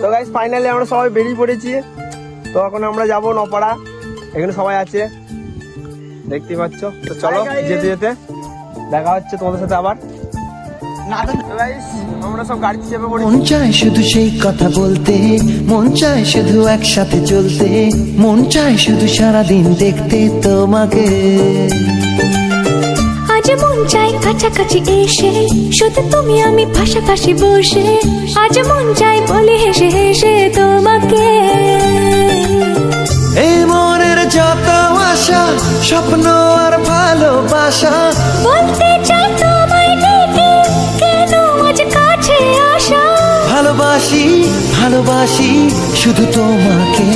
তো guys finally আমরা সবাই বেরিয়ে পড়েছি। তো এখন আমরা যাব নপাড়া। এখানে সবাই আছে। দেখতে পাচ্ছ? তো চলো যেতে যেতে দেখা হচ্ছে তোমাদের সাথে আবার। আমরা সব গাড়ি চেপে মন চায় শুধু সেই কথা বলতে মন চায় শুধু একসাথে চলতে মন চায় শুধু সারাদিন দেখতে তোমাকে। আজ মন চাই কাছাকাছি এসে শুধু তুমি আমি পাশাপাশি বসে। আজ মন চাই বলে হেসে হেসে তোমাকে। এই মনের যত আশা স্বপ্ন আর ভালোবাসা। বলতে চাই তোমায় ডেকে কেন আজ কাছে আসা? ভালোবাসি ভালোবাসি শুধু তোমাকে।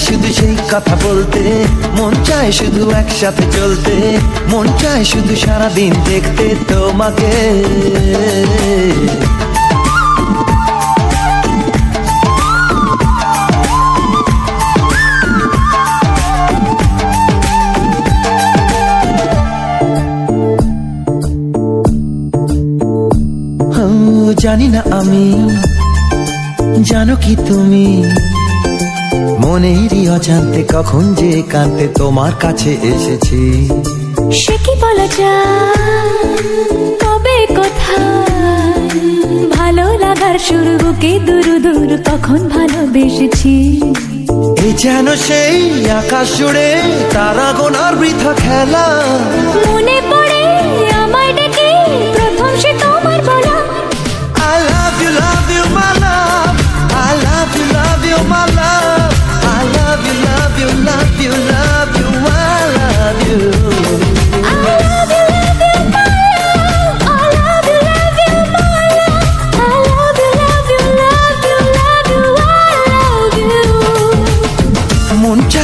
শুধু সেই কথা বলতে। মন চায় শুধু একসাথে চলতে। মন চায় শুধু সারাদিন দেখতে তোমাকে। জানি না আমি। জানো কি তুমি? মনেরই অজান্তে কখন যে কান্তে তোমার কাছে এসেছি। সে কি বলা যায়? তবে কোথায়? ভালো লাগার শুরু বুকে দূর দূর কখন ভালোবেসেছি? এ যেন সেই আকাশ জুড়ে তারা গোনার বৃথা খেলা।